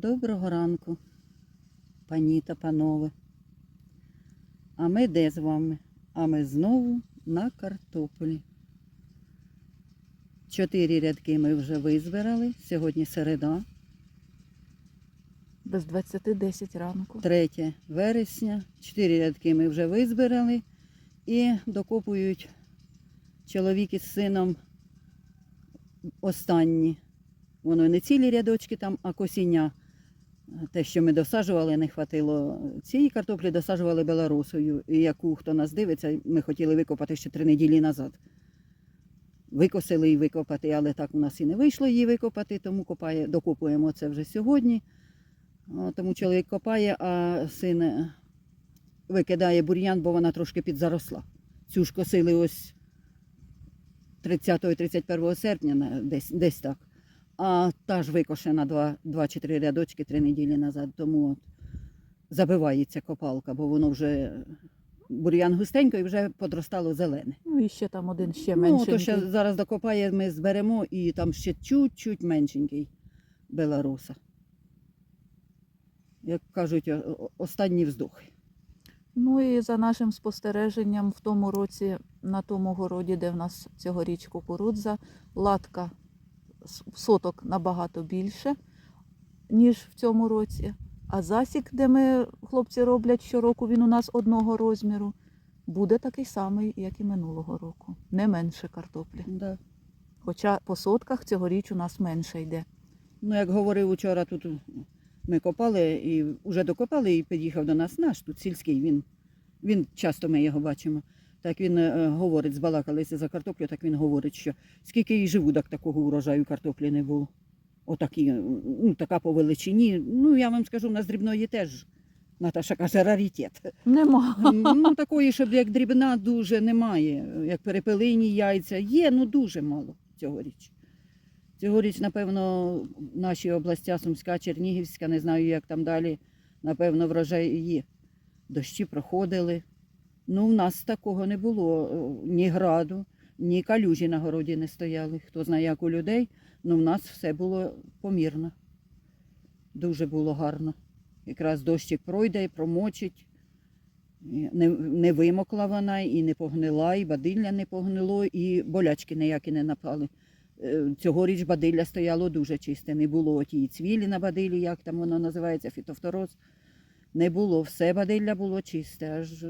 Доброго ранку, пані та панове. А ми де з вами? А ми знову на картоплі. Чотири рядки ми вже визбирали. Сьогодні середа, Без 20-10 ранку. 3 вересня. Чотири рядки ми вже визбирали і докопують чоловік із сином останні. Воно не цілі рядочки там, а косіння. Те, що ми досаджували, не хватило. Цієї картоплі досаджували белорусою, яку хто нас дивиться, ми хотіли викопати ще три неділі назад. Викосили і викопати, але так у нас і не вийшло її викопати, тому копає, докопуємо це вже сьогодні. Тому чоловік копає, а син е, викидає бур'ян, бо вона трошки підзаросла. Цю ж косили ось 30-31 серпня, десь, десь так. А та ж викошена два, чи три рядочки три неділі назад. Тому от забивається копалка, бо воно вже бур'ян густенько і вже подростало зелене. Ну і ще там один ще Ну, менший. то ще зараз докопає, ми зберемо і там ще чуть-чуть меншенький белоруса. Як кажуть, останні вздохи. Ну і за нашим спостереженням, в тому році на тому городі, де в нас цьогоріч кукурудза, латка соток набагато більше, ніж в цьому році. А засік, де ми хлопці роблять щороку, він у нас одного розміру, буде такий самий, як і минулого року. Не менше картоплі. Да. Хоча по сотках цьогоріч у нас менше йде. Ну, як говорив учора, тут ми копали і вже докопали, і під'їхав до нас наш тут сільський. Він, він часто ми його бачимо. Так він е, говорить, збалакалися за картоплю, так він говорить, що скільки їй живу, так такого урожаю картоплі не було. Отакі, е, ну, така по величині. Ну, я вам скажу, в нас дрібної теж, Наташа каже, раритет. Нема. Ну, такої, щоб як дрібна, дуже немає. Як перепелині яйця. Є, ну дуже мало цьогоріч. Цьогоріч, напевно, наші областя Сумська, Чернігівська, не знаю, як там далі, напевно, врожай є. Дощі проходили. Ну, в нас такого не було. Ні граду, ні калюжі на городі не стояли. Хто знає, як у людей, ну в нас все було помірно. Дуже було гарно. Якраз дощик пройде, промочить. Не, не вимокла вона, і не погнила, і бадилля не погнило, і болячки ніякі не напали. Е, Цьогоріч бадилля стояло дуже чисте. Не було тієї цвілі на бадилі, як там воно називається, фітофтороз. Не було, все бадилля було чисте. Аж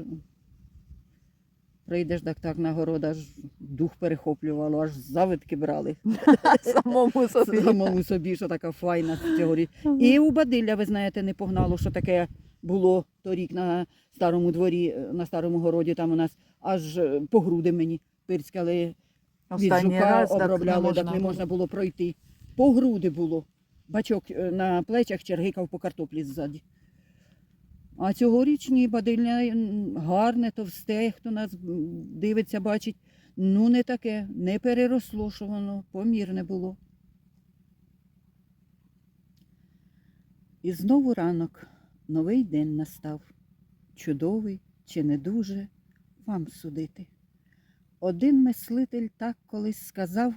прийдеш так так на город, аж дух перехоплювало, аж завидки брали. Самому собі. Самому собі, що така файна цьогоріч. І у Бадилля, ви знаєте, не погнало, що таке було торік на старому дворі, е, на старому городі, там у нас аж е, по груди мені пирскали від Останній жука, раз так обробляли, можна, так не було. можна було пройти. По груди було. Бачок е, на плечах чергикав по картоплі ззаді. А цьогорічні бадилля м, гарне, товсте, хто нас дивиться, бачить. Ну, не таке, не переросло, що воно помірне було. І знову ранок, новий день настав. Чудовий чи не дуже, вам судити. Один мислитель так колись сказав,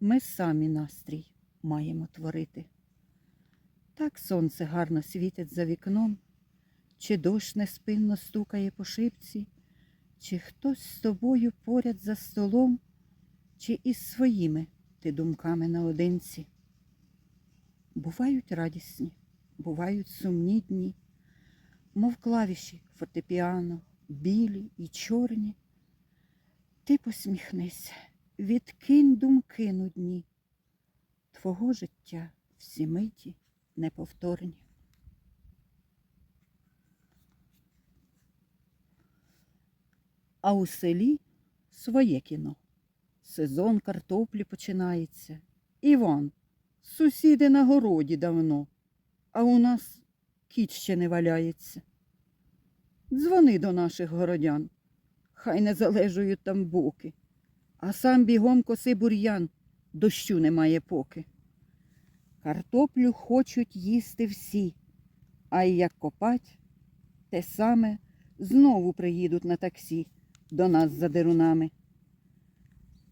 ми самі настрій маємо творити. Так сонце гарно світить за вікном, чи дощ неспинно стукає по шибці, чи хтось з тобою поряд за столом, чи із своїми ти думками наодинці. Бувають радісні, бувають сумні дні, мов клавіші фортепіано, білі і чорні. Ти посміхнися, відкинь думки нудні. Твого життя всі миті неповторні. А у селі своє кіно. Сезон картоплі починається. Іван, сусіди на городі давно, а у нас кіт ще не валяється. Дзвони до наших городян, хай не залежують там боки, а сам бігом коси бур'ян, дощу немає поки. Картоплю хочуть їсти всі, а й як копать, те саме знову приїдуть на таксі до нас за дерунами.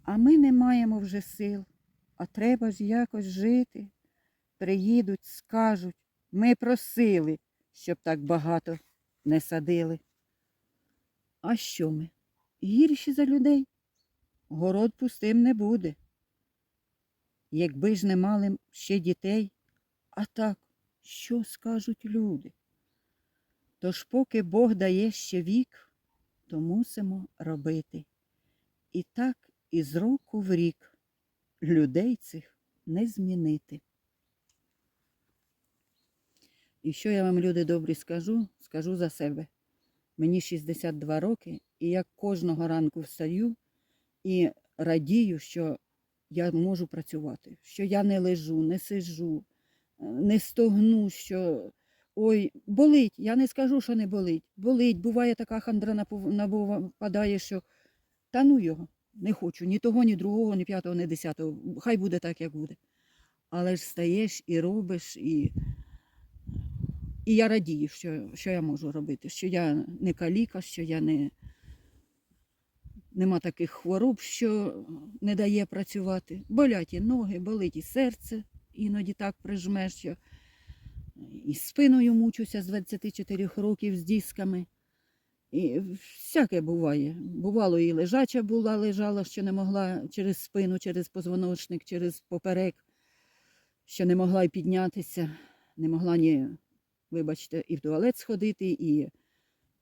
А ми не маємо вже сил, а треба ж якось жити. Приїдуть, скажуть, Ми просили, щоб так багато не садили. А що ми? Гірші за людей? Город пустим не буде. Якби ж не мали ще дітей, а так, що скажуть люди? Тож, поки Бог дає ще вік, то мусимо робити. І так із року в рік людей цих не змінити. І що я вам, люди добрі, скажу, скажу за себе. Мені 62 роки, і я кожного ранку встаю і радію, що я можу працювати, що я не лежу, не сижу, е, не стогну, що ой, болить. Я не скажу, що не болить. Болить, буває така хандра нападає, що та ну його, не хочу ні того, ні другого, ні п'ятого, ні десятого. Хай буде так, як буде. Але ж стаєш і робиш, і, і я радію, що, що я можу робити, що я не каліка, що я не. Нема таких хвороб, що не дає працювати. Болять і ноги, болить і серце, іноді так прижмеш, що і спиною мучуся з 24 років з дисками. І всяке буває. Бувало, і лежача була, лежала, що не могла через спину, через позвоночник, через поперек, що не могла й піднятися, не могла ні, вибачте, і в туалет сходити, і,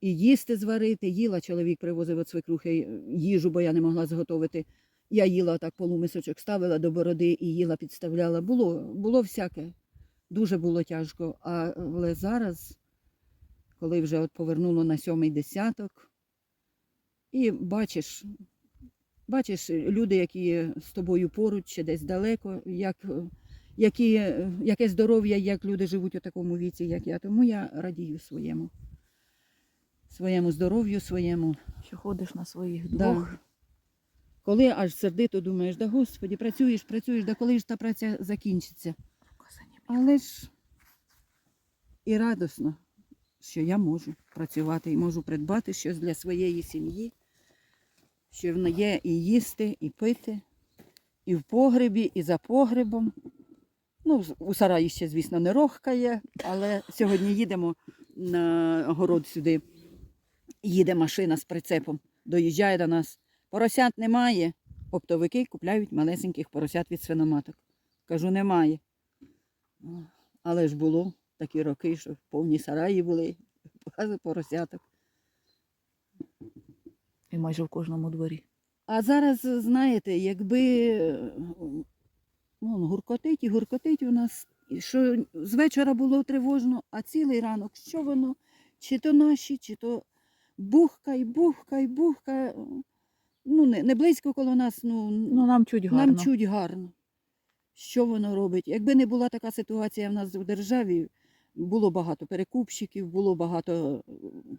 і їсти зварити. Їла, чоловік привозив від свекрухи їжу, бо я не могла зготовити. Я їла так полумисочок, ставила до бороди і їла, підставляла. Було, було всяке. Дуже було тяжко. Але зараз, коли вже от повернуло на сьомий десяток, і бачиш, бачиш люди, які з тобою поруч чи десь далеко, як, які, яке здоров'я, як люди живуть у такому віці, як я. Тому я радію своєму, своєму здоров'ю, своєму. Що ходиш на своїх Да. Коли аж сердито думаєш, да Господі, працюєш, працюєш, да коли ж та праця закінчиться. Але ж і радосно, що я можу працювати і можу придбати щось для своєї сім'ї, що в є і їсти, і пити, і в погребі, і за погребом. Ну, у сараї ще, звісно, не рохкає, але сьогодні їдемо на город сюди. Їде машина з прицепом, доїжджає до нас. Поросят немає. Оптовики купляють малесеньких поросят від свиноматок. Кажу, немає. Але ж було такі роки, що повні сараї були, багато поросяток. І майже в кожному дворі. А зараз, знаєте, якби е, ну, гуркотить і гуркотить у нас, що з вечора було тривожно, а цілий ранок, що воно, чи то наші, чи то бухкай, бухкай, бухкай. Ну, не, не близько коло нас, ну, Ну, нам чуть гарно. нам чуть гарно. Що воно робить? Якби не була така ситуація в нас в державі, було багато перекупщиків, було багато е,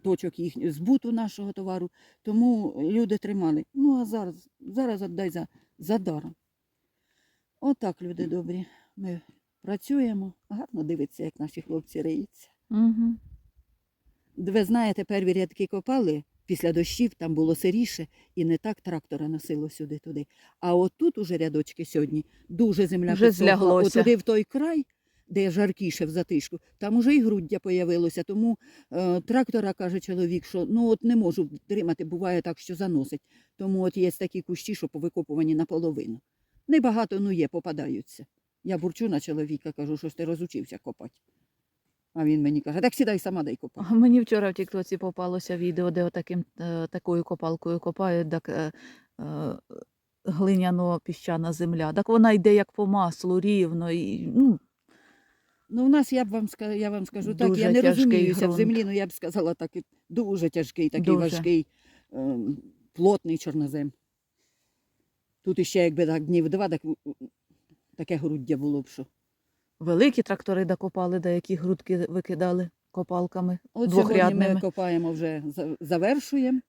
точок їх збуту нашого товару, тому люди тримали. Ну а зараз, зараз віддай за, за даром. Отак, люди добрі. Ми працюємо, гарно дивиться, як наші хлопці риються. Угу. Ви знаєте, перві рядки копали після дощів, там було сиріше, і не так трактора носило сюди-туди. А отут уже рядочки сьогодні дуже земля Вже підсохла. зляглося. Отуди в той край, де жаркіше в затишку, там уже і груддя появилося. Тому е, трактора каже чоловік, що ну от не можу тримати, буває так, що заносить. Тому от є такі кущі, що повикопувані наполовину. Небагато, ну є, попадаються. Я бурчу на чоловіка, кажу, що ж ти розучився копати. А він мені каже, так сідай сама дай копати. А Мені вчора в Тіктоці попалося відео, де отаким, е, такою копалкою копають, так е, е, глиняно-піщана земля. Так вона йде як по маслу, рівно. І, ну, Ну, у нас я б вам ска- я вам скажу так, Дуже я не тяжкий розуміюся в ґрунт. землі, ну я б сказала так, і дуже тяжкий, такий Дуже. важкий, ем, плотний чорнозем. Тут іще, якби так днів два, так таке груддя було б що. Великі трактори докопали, деякі грудки викидали копалками От сьогодні ми копаємо вже, завершуємо.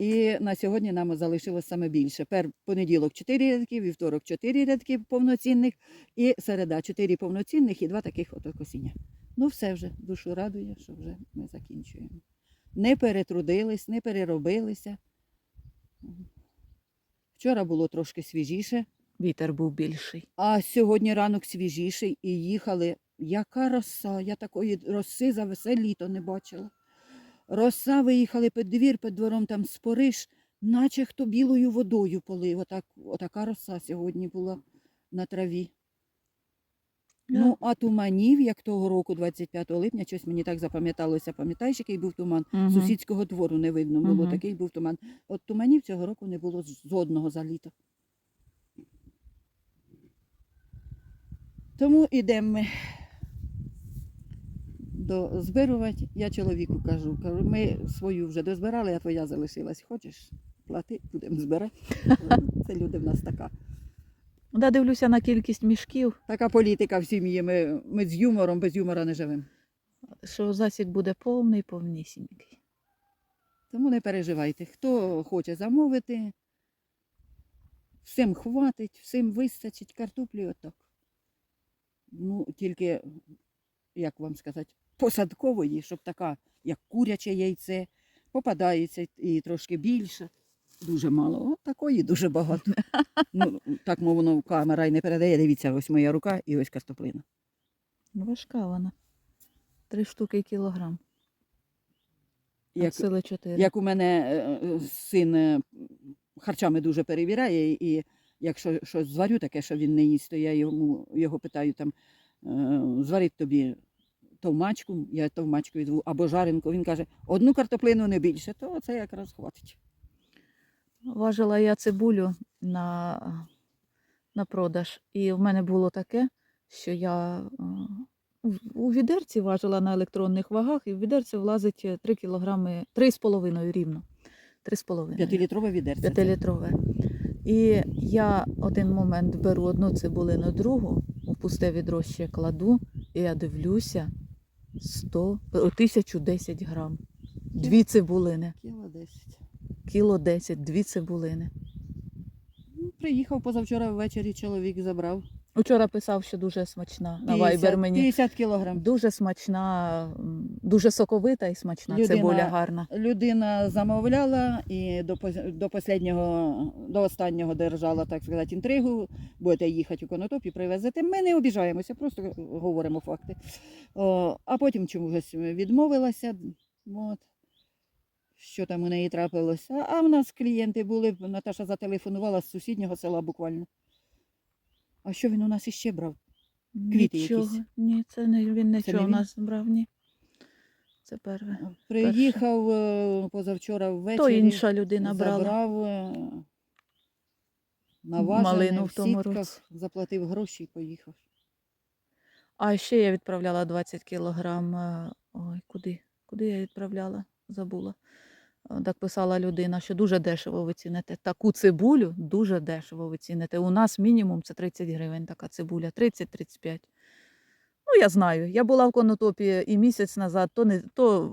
І на сьогодні нам залишилось саме більше. Пер понеділок 4 рядки, вівторок 4 рядки повноцінних, і середа 4 повноцінних і два таких ото косіння. Ну все вже, душу радує, що вже ми закінчуємо. Не перетрудились, не переробилися. Вчора було трошки свіжіше, Вітер був більший. а сьогодні ранок свіжіший і їхали яка роса, я такої роси за все літо не бачила. Роса виїхали під двір, під двором там спориш, наче хто білою водою полив. Отак, отака роса сьогодні була на траві. Ну, а туманів, як того року, 25 липня, щось мені так запам'яталося, пам'ятаєш, який був туман? Мгм. Сусідського двору не видно було, Мгм. такий був туман. От туманів цього року не було жодного за літо. Тому йдемо ми дозбирувати. Я чоловіку кажу, кажу, ми свою вже дозбирали, а твоя залишилась. Хочеш? Плати, будемо збирати. Це люди в нас така. Да, дивлюся на кількість мішків, Така політика в сім'ї. Ми, ми з юмором, без юмора не живемо. що засік буде повний, повнісінький. Тому не переживайте. Хто хоче замовити, всім хватить, всім вистачить картоплі отак. Ну, тільки, як вам сказати, посадкової, щоб така, як куряче яйце, попадається і трошки більше. Дуже мало. От такої дуже багато. Ну, так мовно камера і не передає. Дивіться, ось моя рука і ось картоплина. Ну, Важка вона. Три штуки кілограм. Як, Як, сили чотири. Як у мене е, е, син е, харчами дуже перевіряє, і якщо щось зварю таке, що він не їсть, то я йому його питаю там е, зварить тобі товмачку, я товмачкою зву, або жаренку. Він каже, одну картоплину не більше, то це якраз хватить. Важила я цибулю на, на продаж. І в мене було таке, що я е, у відерці важила на електронних вагах, і в відерці влазить 3 кілограми, 3,5 рівно. 3,5. П'ятилітрове відерце. П'ятилітрове. І я один момент беру одну цибулину, другу, у пусте відро ще кладу, і я дивлюся 100, е, 1010 грам. Дві цибулини. Кіло 10. Кіло 10, дві цибулини. Ну, Приїхав позавчора ввечері, чоловік забрав. Учора писав, що дуже смачна. На 50, вайбер мені. 50 кілограм. Дуже смачна, дуже соковита і смачна Людина- цибуля гарна. Людина замовляла і до, до останнього, до останнього держала, так сказати, інтригу. Будете їхати у конотоп і привезете. Ми не обіжаємося, просто говоримо факти. О, а потім чомусь відмовилася. От. Що там у неї трапилося? А в нас клієнти були, Наташа зателефонувала з сусіднього села буквально. А що він у нас іще брав? Квіти Нічого. якісь? Ні, це не він нічого не у він? нас брав, ні. Це перше. Приїхав е, позавчора ввечері. То інша людина брала. Забрав е, наважене Малину в в тому сітках, році. заплатив гроші і поїхав. А ще я відправляла 20 кілограм. е, Ой, куди? Куди я відправляла? Забула. Е, Так писала людина, що дуже дешево ви ціните. Таку цибулю дуже дешево ви ціните. У нас мінімум це 30 гривень така цибуля, 30-35. Ну, я знаю. Я була в конотопі і місяць назад, то не то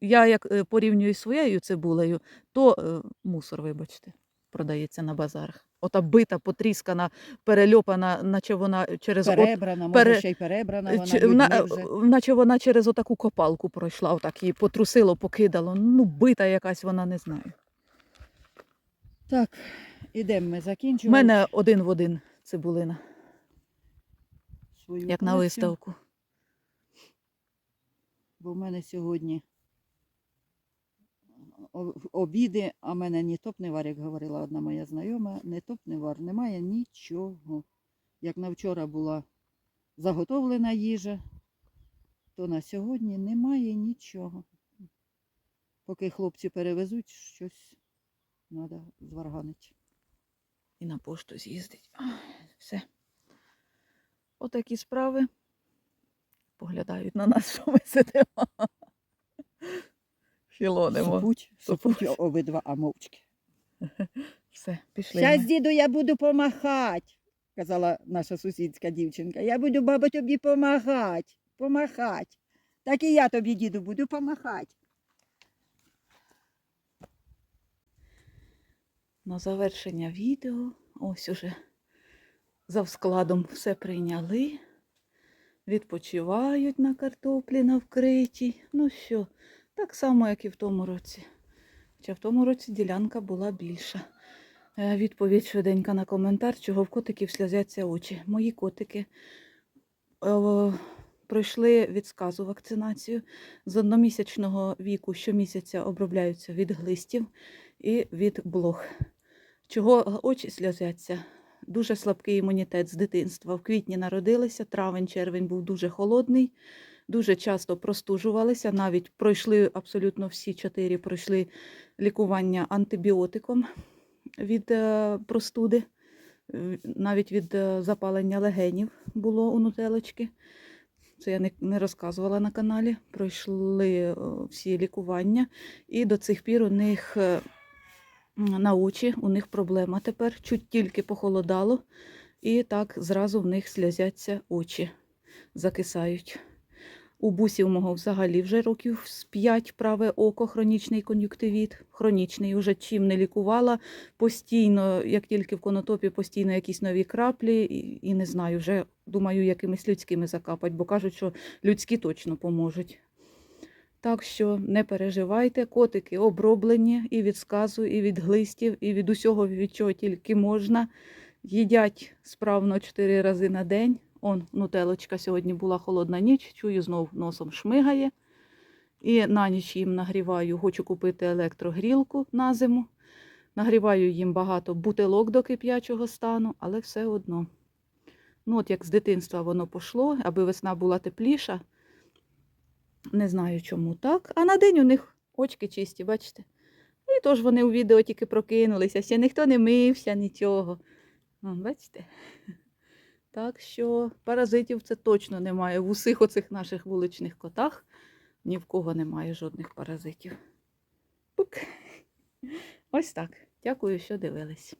я як е, порівнюю своєю цибулею, то е, мусор, вибачте, продається на базарах. Ота бита, потріскана, перельопана, наче вона через от- Перебрана, може пере- ще й перебрана Е, вона чи- людьми вона, вже. е, наче вона через отаку копалку пройшла, отак її потрусило, покидало. Ну, бита якась вона не знаю. Так, ідемо ми У мене один в один цибулина, свою як на виставку. Бо в мене сьогодні обіди, а мене ні топ не вар, як говорила одна моя знайома, не топ не вар, немає нічого. Як на вчора була заготовлена їжа, то на сьогодні немає нічого. Поки хлопці перевезуть, щось треба зварганити. І на пошту з'їздить. Все. Отакі справи. Поглядають на нас, що ми сидимо. Філонимо. Супуть, супуть обидва, а мовчки. Все, пішли. Ми. діду, я буду помахати, казала наша сусідська дівчинка. Я буду, баба, тобі помагати, помахати. Так і я тобі, діду, буду помахати. На завершення відео. Ось уже за складом все прийняли. Відпочивають на картоплі на вкритій. Ну що, так само, як і в тому році. Хоча в тому році ділянка була більша. Е, Відповідь швиденька на коментар, чого в котиків сльозяться очі. Мої котики е, пройшли від сказу вакцинацію. З одномісячного віку щомісяця обробляються від глистів і від блох. Чого очі сльозяться? Дуже слабкий імунітет з дитинства. В квітні народилися, травень, червень був дуже холодний, дуже часто простужувалися. Навіть пройшли абсолютно всі чотири пройшли лікування антибіотиком від е, простуди, навіть від е, запалення легенів було у нутелочки. Це я не, розказувала на каналі. Пройшли е, всі лікування, і до цих пір у них на очі, у них проблема тепер. Чуть тільки похолодало, і так зразу в них сльозяться очі, закисають. У бусів мого взагалі вже років з 5 праве око, хронічний кон'юктивіт. Хронічний уже чим не лікувала. Постійно, як тільки в конотопі, постійно якісь нові краплі, і, і не знаю, вже думаю, якимись людськими закапать, бо кажуть, що людські точно поможуть. Так що не переживайте, котики оброблені і від сказу, і від глистів, і від усього, від чого тільки можна. Їдять справно 4 рази на день. Он, нутелочка сьогодні була холодна ніч, чую, знов носом шмигає. І на ніч їм нагріваю, хочу купити електрогрілку на зиму. Нагріваю їм багато бутилок до кип'ячого стану, але все одно. Ну, от як з дитинства воно пішло, аби весна була тепліша. Не знаю, чому так. А на день у них очки чисті, бачите? І тож вони у відео тільки прокинулися, ще ніхто не мився, нічого. О, бачите? Так що паразитів це точно немає. В усіх оцих наших вуличних котах ні в кого немає жодних паразитів. Пук. Ось так. Дякую, що дивились.